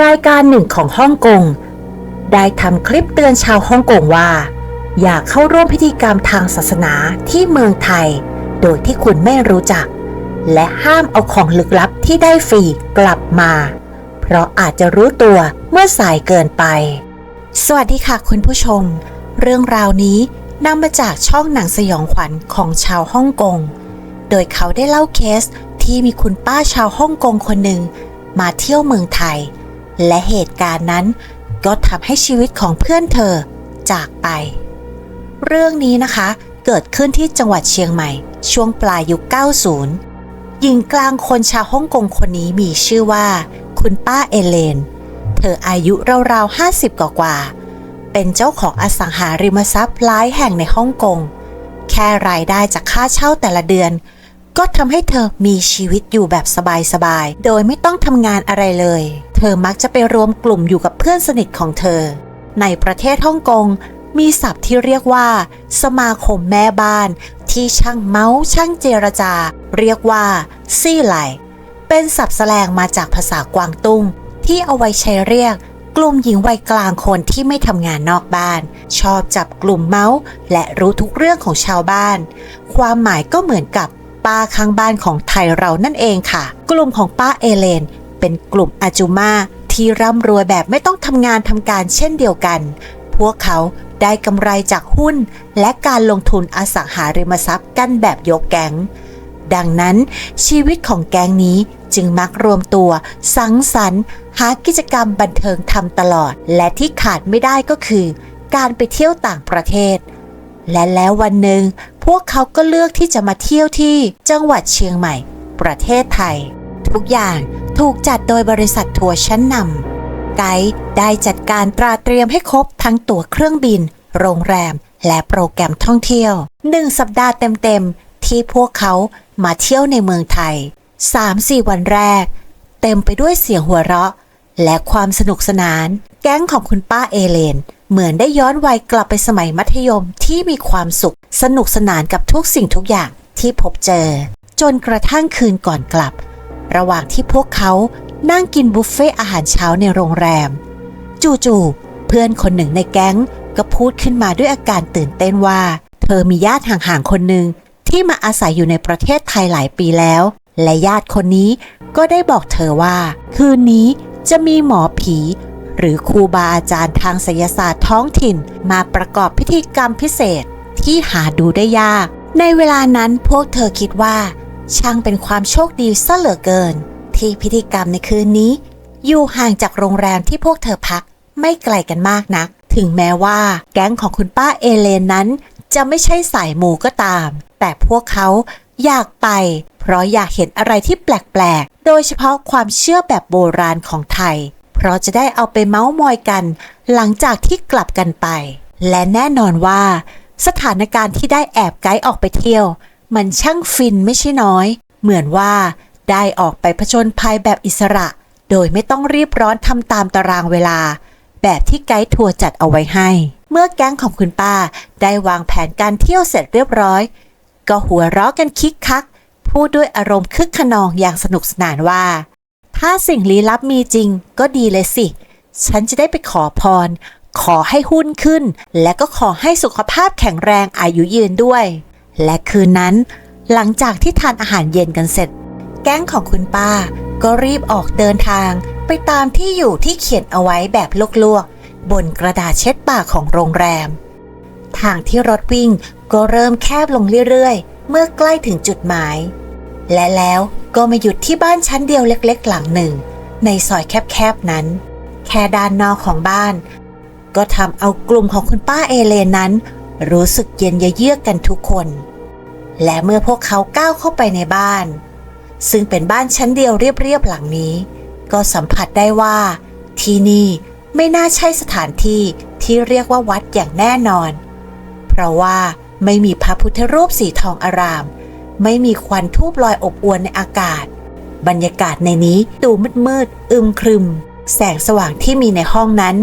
รายการหนึ่งของฮ่องกงได้ทำคลิปเตือนชาวฮ่องกงว่า อย่าเข้าร่วมพิธีกรรมทางศาสนาที่เมืองไทย โดยที่คุณไม่รู้จัก และห้ามเอาของลึกลับที่ได้ฟรีกลับมา เพราะอาจจะรู้ตัวเมื่อสายเกินไป สวัสดีค่ะคุณผู้ชม เรื่องราวนี้นำมาจากช่องหนังสยองขวัญของชาวฮ่องกง โดยเขาได้เล่าเคสที่มีคุณป้าชาวฮ่องกงคนหนึ่งมาเที่ยวเมืองไทย และเหตุการณ์นั้นก็ทำให้ชีวิตของเพื่อนเธอจากไป เรื่องนี้นะคะเกิดขึ้นที่จังหวัดเชียงใหม่ ช่วงปลายยุค 90 หญิงกลางคนชาวฮ่องกงคนนี้มีชื่อว่า คุณป้าเอเลน เธออายุราวๆ 50 กว่าๆเป็นเจ้าของอสังหาริมทรัพย์หลายแห่งในฮ่องกง แค่รายได้จากค่าเช่าแต่ละเดือน ก็ทำให้เธอมีชีวิตอยู่แบบสบายๆ โดยไม่ต้องทำงานอะไรเลย เธอมักจะไปรวมกลุ่มอยู่กับเพื่อนสนิทของเธอ ในประเทศฮ่องกงมีศัพท์ที่เรียกว่า สมาคมแม่บ้าน ที่ช่างเมาส์ช่างเจรจา เรียกว่า ซี่ไหล เป็นศัพท์แสลงมาจากภาษากวางตุ้ง ที่เอาไว้ใช้เรียก กลุ่มหญิงวัยกลางคนที่ไม่ทำงานนอกบ้าน ชอบจับกลุ่มเมาส์และรู้ทุกเรื่องของชาวบ้าน ความหมายก็เหมือนกับ ป้าข้างบ้านของไทยเรานั่นเองค่ะ กลุ่มของป้าเอเลน เป็นกลุ่มอาจูมาที่ร่ำรวยแบบไม่ต้องทำงานทำการเช่นเดียวกัน พวกเขาได้กำไรจากหุ้น และการลงทุนอสังหาริมทรัพย์กันแบบยกแก๊ง ดังนั้นชีวิตของแก๊งนี้จึงมักรวมตัว สังสรรค์ หากิจกรรมบันเทิงทำตลอด และที่ขาดไม่ได้ก็คือ การไปเที่ยวต่างประเทศ และแล้ววันหนึ่ง พวกเขาก็เลือกที่จะมาเที่ยวที่จังหวัดเชียงใหม่ ประเทศไทย ทุกอย่างถูกจัดโดยบริษัททัวร์ชั้นนำไกด์ได้จัดการตราเตรียมให้ครบทั้งตั๋วเครื่องบิน โรงแรม และโปรแกรมท่องเที่ยวหนึ่งสัปดาห์เต็มๆ ที่พวกเขามาเที่ยวในเมืองไทย 3-4 วันแรก เต็มไปด้วยเสียงหัวเราะ และความสนุกสนาน แก๊งของคุณป้าเอเลน เหมือนได้ย้อนวัยกลับไปสมัยมัธยมที่มีความสุข สนุกสนานกับทุกสิ่งทุกอย่างที่พบเจอ จนกระทั่งคืนก่อนกลับ ระหว่างที่พวกเขานั่งกินบุฟเฟ่อาหารเช้าในโรงแรม จู่ๆเพื่อนคนหนึ่งในแก๊งก็พูดขึ้นมาด้วยอาการตื่นเต้นว่า เธอมีญาติห่างๆคนหนึ่งที่มาอาศัยอยู่ในประเทศไทยหลายปีแล้ว และญาติคนนี้ก็ได้บอกเธอว่า คืนนี้จะมีหมอผี หรือครูบาอาจารย์ทางไสยศาสตร์ท้องถิ่นมาประกอบพิธีกรรมพิเศษที่หาดูได้ยาก ในเวลานั้นพวกเธอคิดว่า ช่างเป็นความโชคดีซะเหลือเกิน ที่พิธีกรรมในคืนนี้ อยู่ห่างจากโรงแรมที่พวกเธอพักไม่ไกลกันมากนัก ถึงแม้ว่าแก๊งของคุณป้าเอเลนนั้น จะไม่ใช่สายหมูก็ตาม แต่พวกเขาอยากไป เพราะอยากเห็นอะไรที่แปลกๆ โดยเฉพาะความเชื่อแบบโบราณของไทย เพราะจะได้เอาไปเมาส์มอยกัน หลังจากที่กลับกันไป และแน่นอนว่า สถานการณ์ที่ได้แอบไกด์ออกไปเที่ยว มันช่างฟินไม่ใช่น้อย เหมือนว่าได้ออกไปผจญภัยแบบอิสระ โดยไม่ต้องรีบร้อนทำตามตารางเวลา แบบที่ไกด์ทัวร์จัดเอาไว้ให้ เมื่อแก๊งของคุณป้าได้วางแผนการเที่ยวเสร็จเรียบร้อย ก็หัวเราะกันคิกคัก พูดด้วยอารมณ์คึกขนองอย่างสนุกสนานว่า ถ้าสิ่งลี้ลับมีจริงก็ดีเลยสิ ฉันจะได้ไปขอพร ขอให้หุ้นขึ้น และก็ขอให้สุขภาพแข็งแรงอายุยืนด้วย และคืนนั้น หลังจากที่ทานอาหารเย็นกันเสร็จ แก๊งของคุณป้า ก็รีบออกเดินทาง ไปตามที่อยู่ที่เขียนเอาไว้แบบลวกๆ บนกระดาษเช็ดปากของโรงแรม ทางที่รถวิ่งก็เริ่มแคบลงเรื่อยๆ เมื่อใกล้ถึงจุดหมาย และแล้วก็มาหยุดที่บ้านชั้นเดียวเล็กๆ หลังหนึ่ง ในซอยแคบๆนั้น แค่ด้านนอกของบ้าน ก็ทำเอากลุ่มของคุณป้าเอเลนนั้น รู้สึกเย็นเยือกกันทุกคน และเมื่อพวกเขาก้าวเข้าไปในบ้าน ซึ่งเป็นบ้านชั้นเดียวเรียบๆหลังนี้ ก็สัมผัสได้ว่า ที่นี่ไม่น่าใช่สถานที่ที่เรียกว่าวัดอย่างแน่นอน เพราะว่าไม่มีพระพุทธรูปสีทองอาราม ไม่มีควันทูบลอยอบอวนในอากาศ บรรยากาศในนี้ดูมืดมืดอึมครึม แสงสว่างที่มีในห้องนั้น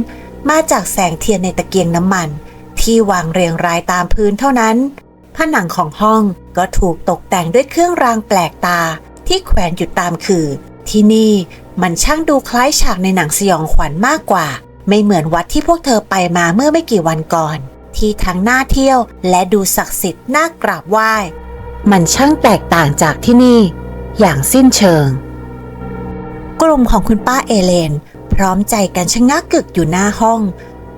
มาจากแสงเทียนในตะเกียงน้ำมัน ที่วางเรียงรายตามพื้นเท่านั้น ผนังของห้องก็ถูกตกแต่งด้วยเครื่องรางแปลกตาที่แขวนอยู่ตามคือ ที่นี่มันช่างดูคล้ายฉากในหนังสยองขวัญมากกว่า ไม่เหมือนวัดที่พวกเธอไปมาเมื่อไม่กี่วันก่อน ที่ทั้งน่าเที่ยวและดูศักดิ์สิทธิ์น่ากราบไหว้ มันช่างแตกต่างจากที่นี่ อย่างสิ้นเชิง กลุ่มของคุณป้าเอเลน พร้อมใจกันชะงักกึกอยู่หน้าห้อง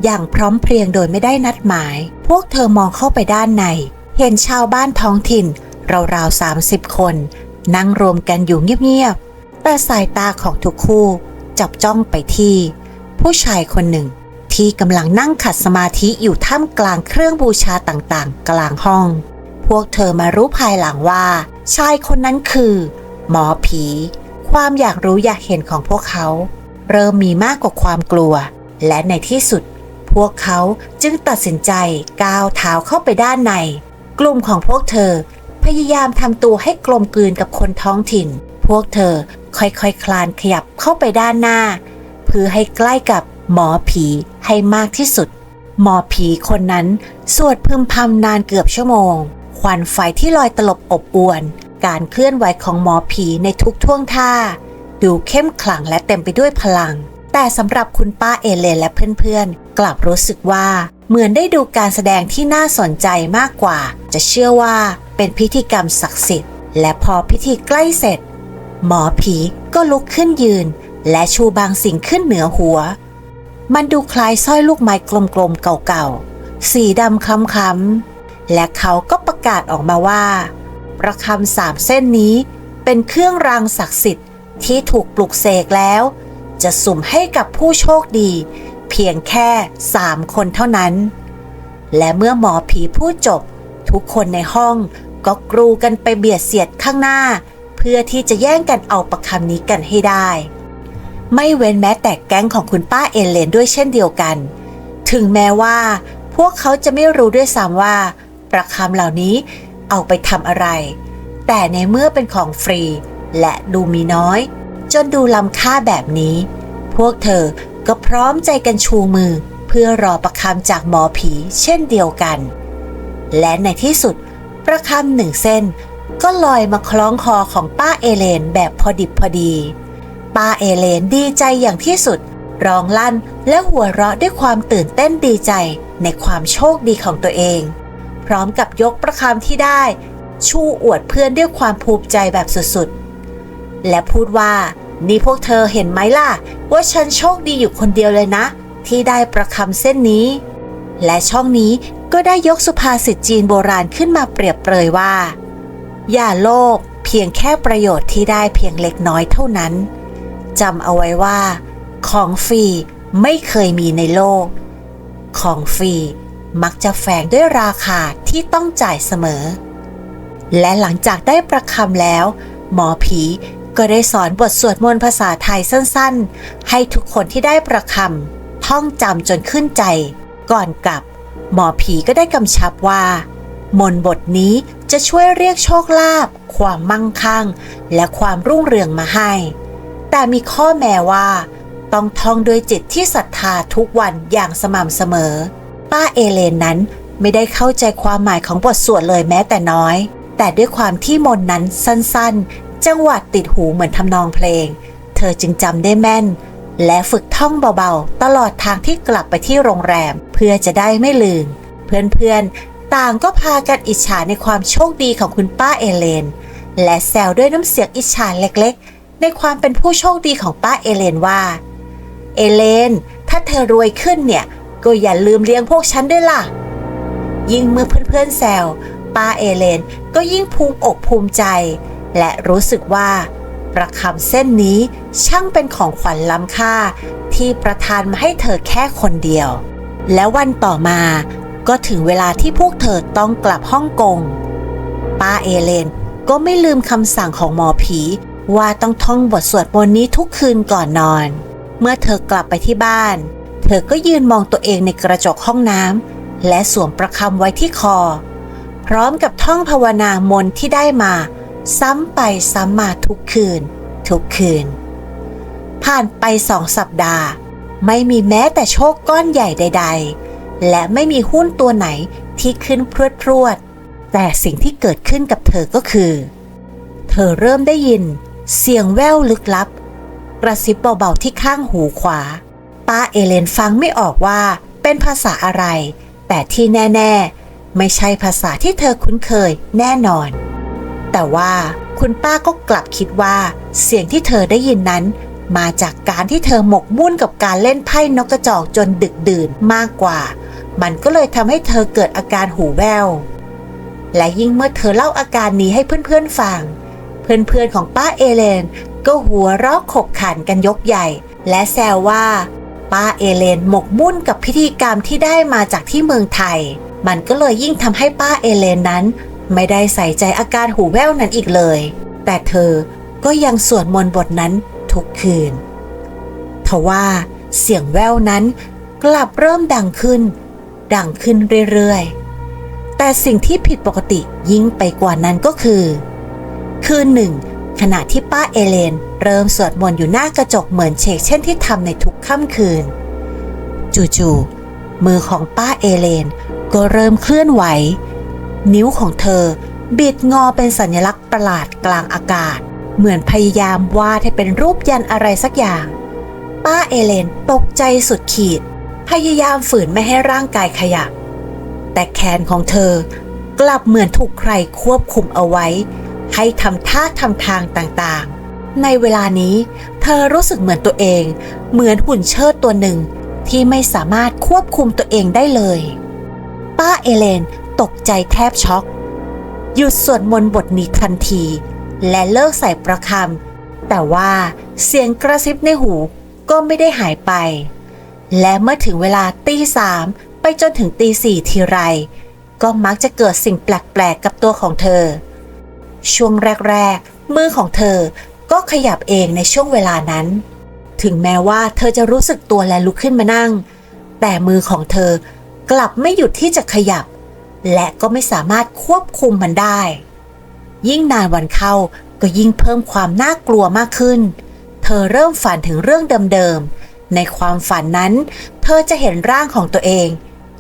อย่างพร้อมเพรียงโดยไม่ได้นัดหมาย พวกเธอมองเข้าไปด้านใน เห็นชาวบ้านท้องถิ่น ราวๆ30คน นั่งรวมกันอยู่เงียบๆ แต่สายตาของทุกคู่จับจ้องไปที่ ผู้ชายคนหนึ่งที่กำลังนั่งขัดสมาธิอยู่ท่ามกลางเครื่องบูชาต่างๆ กลางห้อง พวกเธอมารู้ภายหลังว่า ชายคนนั้นคือ หมอผี ความอยากรู้อยากเห็นของพวกเขา เริ่มมีมากกว่าความกลัว และในที่สุด พวกเขาจึงตัดสินใจก้าวเท้าเข้าไปด้านใน กลุ่มของพวกเธอพยายามทำตัวให้กลมกลืนกับคนท้องถิ่น พวกเธอค่อยๆคคลานขยับเข้าไปด้านหน้า เพื่อให้ใกล้กับหมอผีให้มากที่สุด หมอผีคนนั้น สวดพึมพำนานเกือบชั่วโมง ควันไฟที่ลอยตลบอบอวน การเคลื่อนไหวของหมอผีในทุกท่วงท่า ดูเข้มขลังและเต็มไปด้วยพลัง แต่สำหรับคุณป้าเอเลนและเพื่อนๆ กลับรู้สึกว่า เหมือนได้ดูการแสดงที่น่าสนใจมากกว่า จะเชื่อว่าเป็นพิธีกรรมศักดิ์สิทธิ์ และพอพิธีใกล้เสร็จ หมอผีก็ลุกขึ้นยืน และชูบางสิ่งขึ้นเหนือหัว มันดูคล้ายสร้อยลูกไม้กลมๆเก่าๆสีดำคล้ำๆ และเขาก็ประกาศออกมาว่า ประคำสามเส้นนี้เป็นเครื่องรางศักดิ์สิทธิ์ที่ถูกปลุกเสกแล้ว จะสุ่มให้กับผู้โชคดี เพียงแค่สามคนเท่านั้น และเมื่อหมอผีพูดจบ ทุกคนในห้องก็กรูกันไปเบียดเสียดข้างหน้า เพื่อที่จะแย่งกันเอาประคำนี้กันให้ได้ ไม่เว้นแม้แต่แก๊งของคุณป้าเอเลนด้วยเช่นเดียวกัน ถึงแม้ว่า พวกเขาจะไม่รู้ด้วยซ้ำว่า ประคำเหล่านี้เอาไปทำอะไร แต่ในเมื่อเป็นของฟรี และดูมีน้อย จนดูล้ำค่าแบบนี้ พวกเธอก็พร้อมใจกันชูมือ เพื่อรอประคำจากหมอผีเช่นเดียวกัน และในที่สุดประคำหนึ่งเส้น ก็ลอยมาคล้องคอของป้าเอเลนแบบพอดิบพอดี ป้าเอเลนดีใจอย่างที่สุดร้องลั่นและหัวเราะด้วยความตื่นเต้นดีใจในความโชคดีของตัวเอง พร้อมกับยกประคำที่ได้ ชูอวดเพื่อนด้วยความภูมิใจแบบสุดๆ และพูดว่านี่พวกเธอเห็นไหมล่ะ ว่าฉันโชคดีอยู่คนเดียวเลยนะ ที่ได้ประคำเส้นนี้ และช่องนี้ก็ได้ยกสุภาษิตจีนโบราณขึ้นมาเปรียบเปรยว่า อย่าโลภเพียงแค่ประโยชน์ที่ได้เพียงเล็กน้อยเท่านั้นจำเอาไว้ว่า ของฟรีไม่เคยมีในโลก ของฟรี มักจะแฝงด้วยราคาที่ต้องจ่ายเสมอ และหลังจากได้ประคำแล้ว หมอผีก็ได้สอนบทสวดมนต์ภาษาไทยสั้นๆ ให้ทุกคนที่ได้ประคำท่องจำจนขึ้นใจ ก่อนกลับ หมอผีก็ได้กำชับว่า มนต์บทนี้จะช่วยเรียกโชคลาภความมั่งคั่ง และความรุ่งเรืองมาให้ แต่มีข้อแม้ว่า ต้องท่องด้วยจิตที่ศรัทธาทุกวันอย่างสม่ำเสมอ ป้าเอเลนนั้นไม่ได้เข้าใจความหมายของบทสวดเลยแม้แต่น้อย แต่ด้วยความที่มนนั้นสั้นๆ จังหวะติดหูเหมือนทำนองเพลง เธอจึงจำได้แม่น และฝึกท่องเบาๆ ตลอดทางที่กลับไปที่โรงแรม เพื่อจะได้ไม่ลืม เพื่อนๆ ต่างก็พากันอิจฉาในความโชคดีของคุณป้าเอเลน และแซวด้วยน้ำเสียงอิจฉาเล็กๆ ในความเป็นผู้โชคดีของป้าเอเลนว่า เอเลน ถ้าเธอรวยขึ้นเนี่ย ก็อย่าลืมเลี้ยงพวกฉันด้วยล่ะ ยิ่งเมื่อเพื่อนๆแซวป้าเอเลนก็ยิ่งภูมิอกภูมิใจ และรู้สึกว่า ประคำเส้นนี้ช่างเป็นของขวัญล้ำค่า ที่ประทานมาให้เธอแค่คนเดียว และวันต่อมาก็ถึงเวลาที่พวกเธอต้องกลับฮ่องกงป้าเอเลนก็ไม่ลืมคำสั่งของหมอผี ว่าต้องท่องบทสวดมนต์นี้ทุกคืนก่อนนอน เมื่อเธอกลับไปที่บ้าน อก็ยืนมองตัวเองในกระจกห้องน้ำและสวมประคำไว้ที่คอ พร้อมกับท่องภาวนามนที่ได้มา ซ้ำไปซ้ำมาทุกคืน ทุกคืน ผ่านไปสองสัปดาห์ ไม่มีแม้แต่โชคก้อนใหญ่ใด ๆ และไม่มีหุ้นตัวไหนที่ขึ้นพรวดพรวดๆแต่สิ่งที่เกิดขึ้นกับเธอก็คือ เธอเริ่มได้ยิน เสียงแว่วลึกลับ กระซิบเบาๆที่ข้างหูขวา ป้าเอเลนฟังไม่ออกว่า เป็นภาษาอะไร แต่ที่แน่ ๆ ไม่ใช่ภาษาที่เธอคุ้นเคยแน่นอน แต่ว่าคุณป้าก็กลับคิดว่า เสียงที่เธอได้ยินนั้น มาจากการที่เธอหมกมุ่นกับการเล่นไพ่นกกระจอกจนดึกดื่นมากกว่า มันก็เลยทำให้เธอเกิดอาการหูแว่วและยิ่งเมื่อเธอเล่าอาการนี้ให้เพื่อนๆฟัง เพื่อนๆของป้าเอเลนก็หัวเราะขบขันกันยกใหญ่ และแซวว่า ป้าเอเลนหมกมุ่นกับพิธีกรรมที่ได้มาจากที่เมืองไทย มันก็เลยยิ่งทำให้ป้าเอเลนนั้น ไม่ได้ใส่ใจอาการหูแว่วนั้นอีกเลย แต่เธอก็ยังสวดมนต์บทนั้นทุกคืนทว่าเสียงแว่วนั้นกลับเริ่มดังขึ้น ดังขึ้นเรื่อยๆ แต่สิ่งที่ผิดปกติยิ่งไปกว่านั้นก็คือ คืนหนึ่ง ขณะที่ป้าเอเลน เริ่มสวดมนต์อยู่หน้ากระจกเหมือนเชกเช่นที่ทำในทุกค่ำคืน จู่ๆมือของป้าเอเลน ก็เริ่มเคลื่อนไหว นิ้วของเธอ บิดงอเป็นสัญลักษณ์ประหลาดกลางอากาศ เหมือนพยายามวาดให้เป็นรูปยันอะไรสักอย่าง ป้าเอเลนตกใจสุดขีด พยายามฝืนไม่ให้ร่างกายขยับ แต่แขนของเธอกลับเหมือนถูกใครควบคุมเอาไว้ ให้ทำท่าทำทางต่างๆ ในเวลานี้ เธอรู้สึกเหมือนตัวเอง เหมือนหุ่นเชิดตัวหนึ่ง ที่ไม่สามารถควบคุมตัวเองได้เลย ป้าเอเลนตกใจแทบช็อก หยุดสวดมนต์บทนี้ทันที และเลิกใส่ประคำแต่ว่าเสียงกระซิบในหูก็ไม่ได้หายไป และเมื่อถึงเวลาตีสามไปจนถึงตีสี่ทีไร ก็มักจะเกิดสิ่งแปลกๆกับตัวของเธอ ช่วงแรก ๆ มือของเธอก็ขยับเองในช่วงเวลานั้น ถึงแม้ว่าเธอจะรู้สึกตัวและลุกขึ้นมานั่ง แต่มือของเธอกลับไม่หยุดที่จะขยับ และก็ไม่สามารถควบคุมมันได้ ยิ่งนานวันเข้าก็ยิ่งเพิ่มความน่ากลัวมากขึ้น เธอเริ่มฝันถึงเรื่องเดิมๆ ในความฝันนั้น เธอจะเห็นร่างของตัวเอง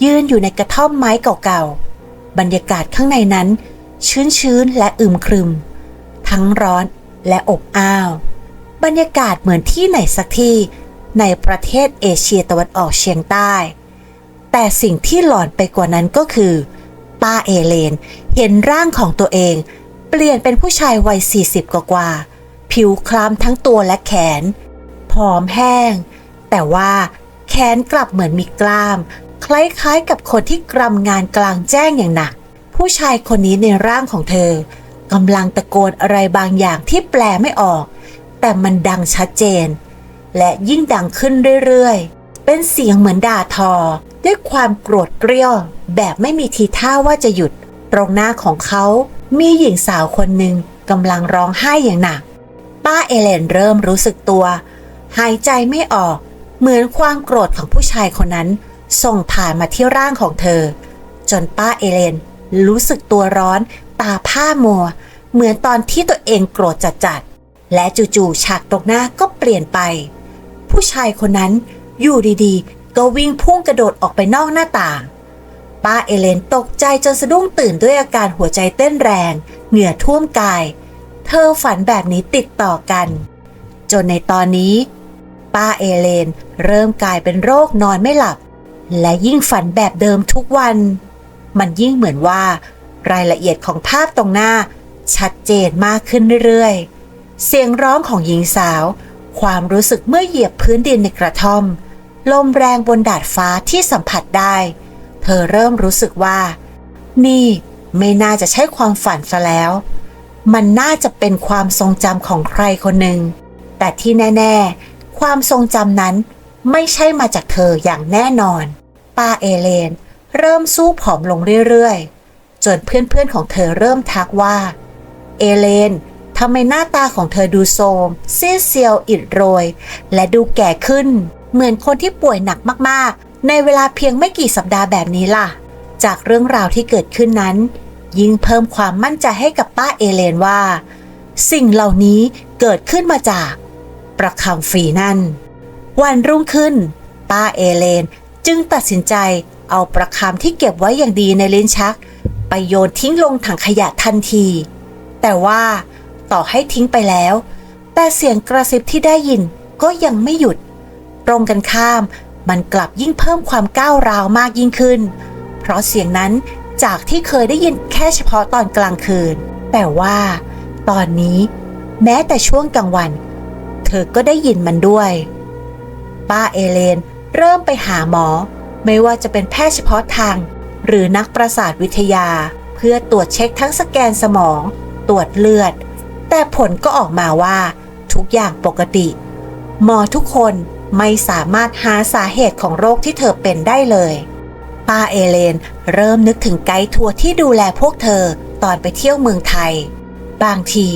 ยืนอยู่ในกระท่อมไม้เก่าๆ บรรยากาศข้างในนั้น ชื้นๆ และอึมครึม ทั้งร้อนและอบอ้าว บรรยากาศเหมือนที่ไหนสักที่ในประเทศเอเชียตะวันออกเฉียงใต้ แต่สิ่งที่หลอนไปกว่านั้นก็คือ ป้าเอเลนเห็นร่างของตัวเอง เปลี่ยนเป็นผู้ชายวัย 40 กว่ากว่า ผิวคล้ำทั้งตัวและแขน ผอมแห้ง แต่ว่าแขนกลับเหมือนมีกล้าม คล้ายๆกับคนที่กรำงานกลางแจ้งอย่างหนัก ผู้ชายคนนี้ในร่างของเธอกำลังตะโกนอะไรบางอย่างที่แปลไม่ออก แต่มันดังชัดเจน และยิ่งดังขึ้นเรื่อยๆ เป็นเสียงเหมือนด่าทอ ด้วยความโกรธเกรี้ยว แบบไม่มีทีท่าว่าจะหยุด ตรงหน้าของเขามีหญิงสาวคนหนึ่งกำลังร้องไห้อย่างหนัก ป้าเอเลนเริ่มรู้สึกตัว หายใจไม่ออก เหมือนความโกรธของผู้ชายคนนั้น ส่งผ่านมาที่ร่างของเธอ จนป้าเอเลน รู้สึกตัวร้อน ตาผ้ามัว เหมือนตอนที่ตัวเองโกรธจัดๆ และจู่ๆฉากตรงหน้าก็เปลี่ยนไป ผู้ชายคนนั้นอยู่ดีๆ ก็วิ่งพุ่งกระโดดออกไปนอกหน้าต่าง ป้าเอเลนตกใจจนสะดุ้งตื่นด้วยอาการหัวใจเต้นแรง เหงื่อท่วมกาย เธอฝันแบบนี้ติดต่อกัน จนในตอนนี้ ป้าเอเลนเริ่มกลายเป็นโรคนอนไม่หลับ และยิ่งฝันแบบเดิมทุกวัน มันยิ่งเหมือนว่า รายละเอียดของภาพตรงหน้า ชัดเจนมากขึ้นเรื่อยๆ เสียงร้องของหญิงสาว ความรู้สึกเมื่อเหยียบพื้นดินในกระท่อม ลมแรงบนดาดฟ้าที่สัมผัสได้ เธอเริ่มรู้สึกว่า นี่ไม่น่าจะใช่ความฝันซะแล้ว มันน่าจะเป็นความทรงจำของใครคนหนึ่ง แต่ที่แน่ ๆ ความทรงจำนั้นไม่ใช่มาจากเธออย่างแน่นอน ป้าเอเลน เริ่มสู้ผอมลงเรื่อยๆ จนเพื่อนๆของเธอเริ่มทักว่า เอเลนทำไมหน้าตาของเธอดูโทรมซีดเซียวอิดโรย และดูแก่ขึ้น เหมือนคนที่ป่วยหนักมากๆ ในเวลาเพียงไม่กี่สัปดาห์แบบนี้ล่ะ จากเรื่องราวที่เกิดขึ้นนั้น ยิ่งเพิ่มความมั่นใจให้กับป้าเอเลนว่า สิ่งเหล่านี้เกิดขึ้นมาจาก ประคำฟรีนั่น วันรุ่งขึ้น ป้าเอเลนจึงตัดสินใจ เอาประคำที่เก็บไว้อย่างดีในลิ้นชัก ไปโยนทิ้งลงถังขยะทันที แต่ว่าต่อให้ทิ้งไปแล้ว แต่เสียงกระซิบที่ได้ยินก็ยังไม่หยุด ตรงกันข้ามมันกลับยิ่งเพิ่มความก้าวร้าวมากยิ่งขึ้น เพราะเสียงนั้นจากที่เคยได้ยินแค่เฉพาะตอนกลางคืน แต่ว่า ตอนนี้แม้แต่ช่วงกลางวัน เธอก็ได้ยินมันด้วย ป้าเอเลนเริ่มไปหาหมอ ไม่ว่าจะเป็นแพทย์เฉพาะทาง หรือนักประสาทวิทยา เพื่อตรวจเช็คทั้งสแกนสมอง ตรวจเลือด แต่ผลก็ออกมาว่า ทุกอย่างปกติ หมอทุกคนไม่สามารถหาสาเหตุของโรคที่เธอเป็นได้เลย ป้าเอเลนเริ่มนึกถึงไกด์ทัวร์ที่ดูแลพวกเธอตอนไปเที่ยวเมืองไทย บางที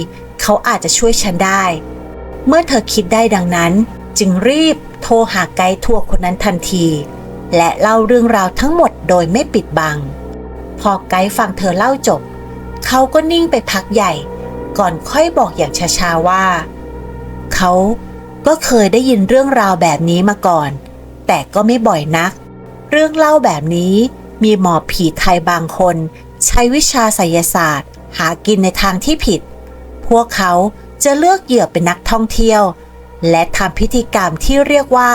เขาอาจจะช่วยฉันได้ เมื่อเธอคิดได้ดังนั้น จึงรีบโทรหาไกด์ทัวร์คนนั้นทันที และเล่าเรื่องราวทั้งหมดโดยไม่ปิดบัง พอไกด์ฟังเธอเล่าจบ เขาก็นิ่งไปพักใหญ่ ก่อนค่อยบอกอย่างช้าๆว่า เขาก็เคยได้ยินเรื่องราวแบบนี้มาก่อน แต่ก็ไม่บ่อยนัก เรื่องเล่าแบบนี้มีหมอผีไทยบางคน ใช้วิชาไสยศาสตร์ หากินในทางที่ผิด พวกเขาจะเลือกเหยื่อเป็นนักท่องเที่ยว และทำพิธีกรรมที่เรียกว่า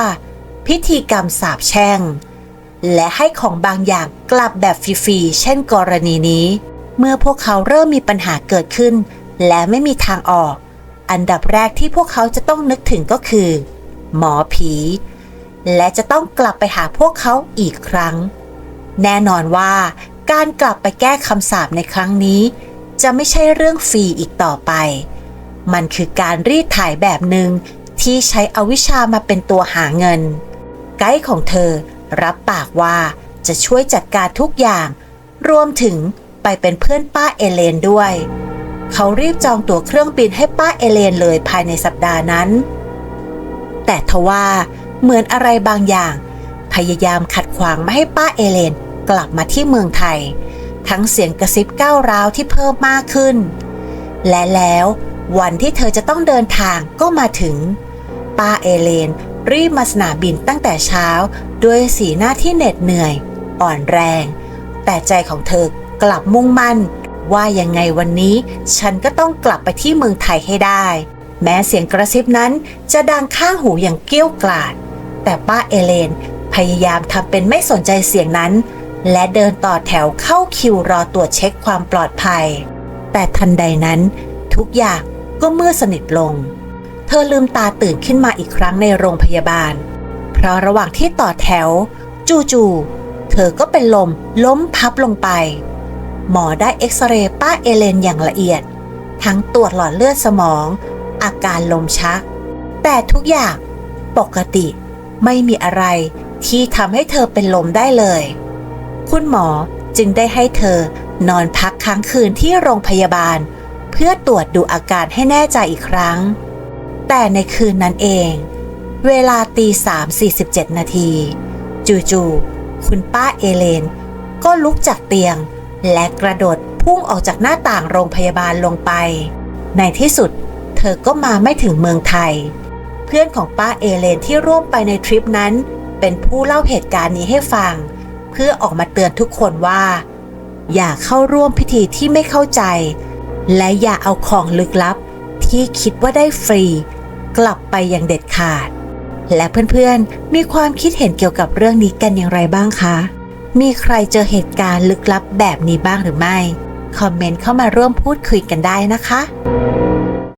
พิธีกรรมสาบแช่ง และให้ของบางอย่างกลับแบบฟรีๆ เช่นกรณีนี้ เมื่อพวกเขาเริ่มมีปัญหาเกิดขึ้น และไม่มีทางออก อันดับแรกที่พวกเขาจะต้องนึกถึงก็คือ หมอผี และจะต้องกลับไปหาพวกเขาอีกครั้ง แน่นอนว่าการกลับไปแก้คำสาปในครั้งนี้ จะไม่ใช่เรื่องฟรีอีกต่อไป มันคือการรีดถ่ายแบบหนึ่งที่ใช้อวิชามาเป็นตัวหาเงิน ไกด์ของเธอ รับปากว่าจะช่วยจัดการทุกอย่าง รวมถึงไปเป็นเพื่อนป้าเอเลนด้วย เขารีบจองตั๋วเครื่องบินให้ป้าเอเลนเลยภายในสัปดาห์นั้น แต่ทว่าเหมือนอะไรบางอย่าง พยายามขัดขวางไม่ให้ป้าเอเลนกลับมาที่เมืองไทย ทั้งเสียงกระซิบก้าวร้าวที่เพิ่มมากขึ้น และแล้ววันที่เธอจะต้องเดินทางก็มาถึง ป้าเอเลนรีบมาสนามบินตั้งแต่เช้า ด้วยสีหน้าที่เหน็ดเหนื่อย อ่อนแรง แต่ใจของเธอกลับมุ่งมั่น ว่ายังไงวันนี้ฉันก็ต้องกลับไปที่เมืองไทยให้ได้ แม้เสียงกระซิบนั้นจะดังข้างหูอย่างเกี้ยวกราด แต่ป้าเอเลนพยายามทำเป็นไม่สนใจเสียงนั้น และเดินต่อแถวเข้าคิวรอตรวจเช็คความปลอดภัย แต่ทันใดนั้น ทุกอย่างก็มืดสนิทลง เธอลืมตาตื่นขึ้นมาอีกครั้งในโรงพยาบาล เพราะระหว่างที่ต่อแถว จู่ๆเธอก็เป็นลมล้มพับลงไป หมอได้เอ็กซเรย์ป้าเอเลนอย่างละเอียด ทั้งตรวจหลอดเลือดสมอง อาการลมชัก แต่ทุกอย่างปกติไม่มีอะไรที่ทำให้เธอเป็นลมได้เลย คุณหมอจึงได้ให้เธอนอนพักค้างคืนที่โรงพยาบาล เพื่อตรวจดูอาการให้แน่ใจอีกครั้ง แต่ในคืนนั้นเอง เวลาตีสามสี่สิบเจ็ดนาทีจู่ๆคุณป้าเอเลน ก็ลุกจากเตียง และกระโดดพุ่งออกจากหน้าต่างโรงพยาบาลลงไป ในที่สุดเธอก็มาไม่ถึงเมืองไทย เพื่อนของป้าเอเลนที่ร่วมไปในทริปนั้น เป็นผู้เล่าเหตุการณ์นี้ให้ฟัง เพื่อออกมาเตือนทุกคนว่า อย่าเข้าร่วมพิธีที่ไม่เข้าใจ และอย่าเอาของลึกลับที่คิดว่าได้ฟรี กลับไปอย่างเด็ดขาด และเพื่อนๆ มีความคิดเห็นเกี่ยวกับเรื่องนี้กันอย่างไรบ้างคะ มีใครเจอเหตุการณ์ลึกลับแบบนี้บ้างหรือไม่ คอมเมนต์เข้ามาร่วมพูดคุยกันได้นะคะ